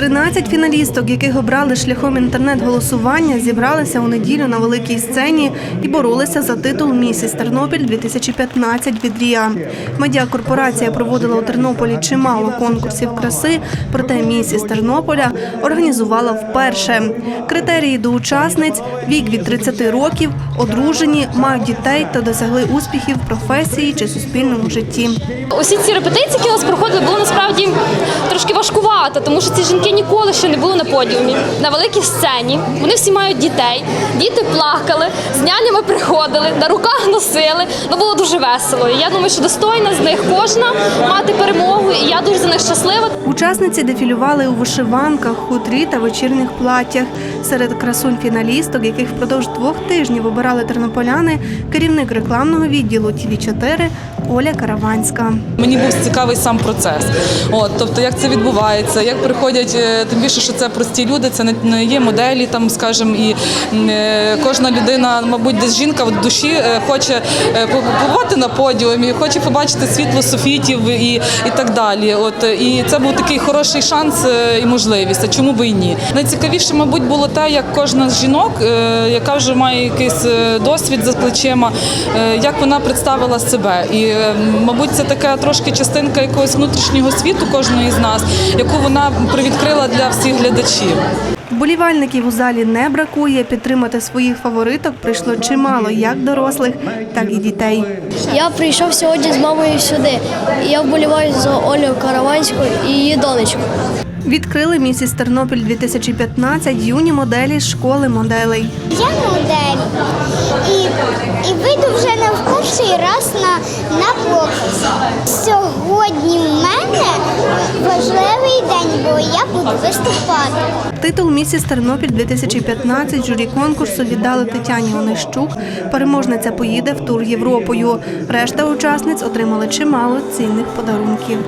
13 фіналісток, яких обрали шляхом інтернет-голосування, зібралися у неділю на великій сцені і боролися за титул Місіс Тернопіль 2015 від РІА. Медіакорпорація проводила у Тернополі чимало конкурсів краси, проте Місіс Тернополя організувала вперше. Критерії до учасниць вік від 30 років, одружені, мають дітей та досягли успіхів в професії чи суспільному житті. Усі ці репетиції, які у нас проходили, було насправді трошки важкувато, тому що ці жінки ніколи ще не були на подіумі, на великій сцені. Вони всі мають дітей. Діти плакали, з нянями приходили, на руках носили. Ну було дуже весело. І я думаю, що достойна з них кожна мати перемогу, і я дуже за них щаслива. Учасниці дефілювали у вишиванках, хутрі та вечірніх платтях. Серед красунь фіналісток, яких впродовж двох тижнів обирали тернополяни, керівник рекламного відділу ТВ 4 Оля Караванська. Мені був цікавий сам процес. От, тобто, як це відбувається, як приходять, е, тим більше, що це прості люди, це не- є моделі, там, скажімо, і е, кожна людина, мабуть, десь жінка в душі е, хоче е, побувати на подіумі, хоче побачити світло софітів і, і так далі. От, е, і це був такий хороший шанс е, і можливість. А чому би і ні? Найцікавіше, мабуть, було те, як кожна з жінок, е, яка вже має якийсь е, досвід за плечима, е, як вона представила себе. І, е, мабуть, це така трошки частинка якогось внутрішнього світу кожної з нас, яку вона привідкрила для всіх глядачів. Вболівальників у залі не бракує. Підтримати своїх фавориток прийшло чимало як дорослих, так і дітей. Я прийшов сьогодні з мамою сюди. Я вболіваю за Олю Караванську і її донечку. Відкрили місіс Тернопіль 2015 юні моделі з школи моделей. Я модель і, і вийду вже не в перший раз бо я буду виступати. Титул місіс Тернопіль 2015 журі конкурсу віддали Тетяні Онищук. Переможниця поїде в тур Європою. Решта учасниць отримали чимало цінних подарунків.